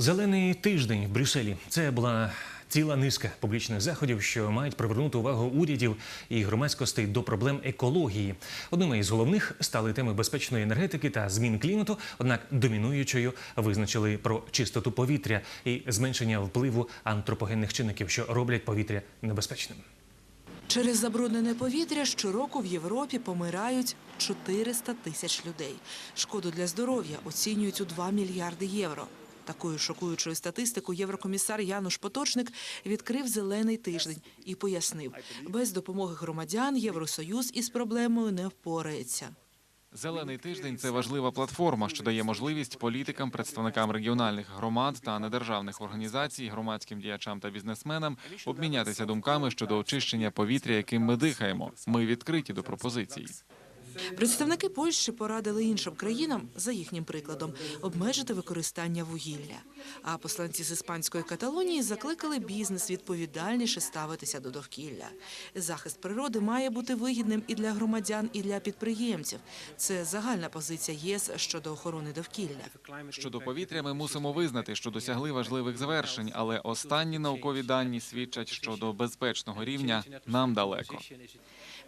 Зелений тиждень в Брюсселі. Це була ціла низка публічних заходів, що мають привернути увагу урядів і громадськостей до проблем екології. Одними із головних стали теми безпечної енергетики та змін клімату. Однак домінуючою визначили про чистоту повітря і зменшення впливу антропогенних чинників, що роблять повітря небезпечним. Через забруднене повітря щороку в Європі помирають 400 тисяч людей. Шкоду для здоров'я оцінюють у 2 мільярди євро. Такою шокуючою статистику єврокомісар Януш Поточник відкрив зелений тиждень і пояснив, без допомоги громадян Євросоюз із проблемою не впорається. Зелений тиждень це важлива платформа, що дає можливість політикам, представникам регіональних громад та недержавних організацій, громадським діячам та бізнесменам обмінятися думками щодо очищення повітря, яким ми дихаємо. Ми відкриті до пропозицій. Представники Польщі порадили іншим країнам, за їхнім прикладом, обмежити використання вугілля. А посланці з іспанської Каталонії закликали бізнес відповідальніше ставитися до довкілля. Захист природи має бути вигідним і для громадян, і для підприємців. Це загальна позиція ЄС щодо охорони довкілля. Щодо повітря, ми мусимо визнати, що досягли важливих завершень, але останні наукові дані свідчать, що до безпечного рівня нам далеко.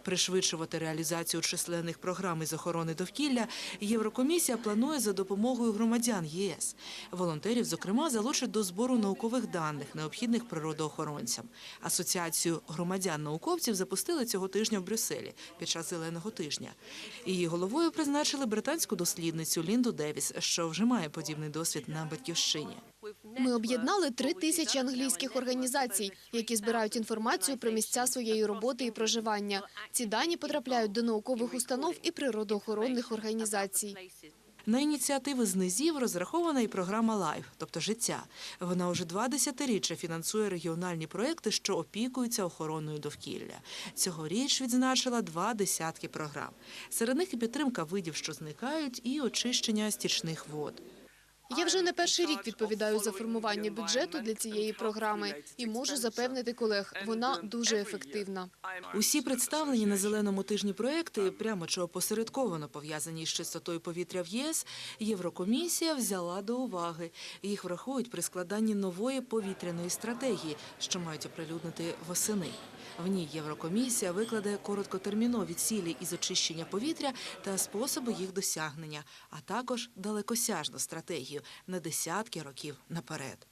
Пришвидшувати реалізацію численних програм із охорони довкілля Єврокомісія планує за допомогою громадян ЄС. Волонтерів, зокрема, залучать до збору наукових даних, необхідних природоохоронцям. Асоціацію громадян-науковців запустили цього тижня в Брюсселі під час зеленого тижня. Її головою призначили британську дослідницю Лінду Девіс, що вже має подібний досвід на батьківщині. Ми об'єднали три тисячі англійських організацій, які збирають інформацію про місця своєї роботи і проживання. Ці дані потрапляють до наукових установ і природоохоронних організацій. На ініціативи з низів розрахована і програма «Лайф», тобто життя. Вона уже два десятиріччя фінансує регіональні проекти, що опікуються охороною довкілля. Цьогоріч відзначила два десятки програм. Серед них і підтримка видів, що зникають, і очищення стічних вод. Я вже не перший рік відповідаю за формування бюджету для цієї програми і можу запевнити колег, вона дуже ефективна. Усі представлені на зеленому тижні проекти, прямо чи опосередковано пов'язані з чистотою повітря в ЄС, Єврокомісія взяла до уваги. Їх врахують при складанні нової повітряної стратегії, що мають оприлюднити восени. В ній Єврокомісія викладе короткотермінові цілі із очищення повітря та способи їх досягнення, а також далекосяжну стратегію на десятки років наперед.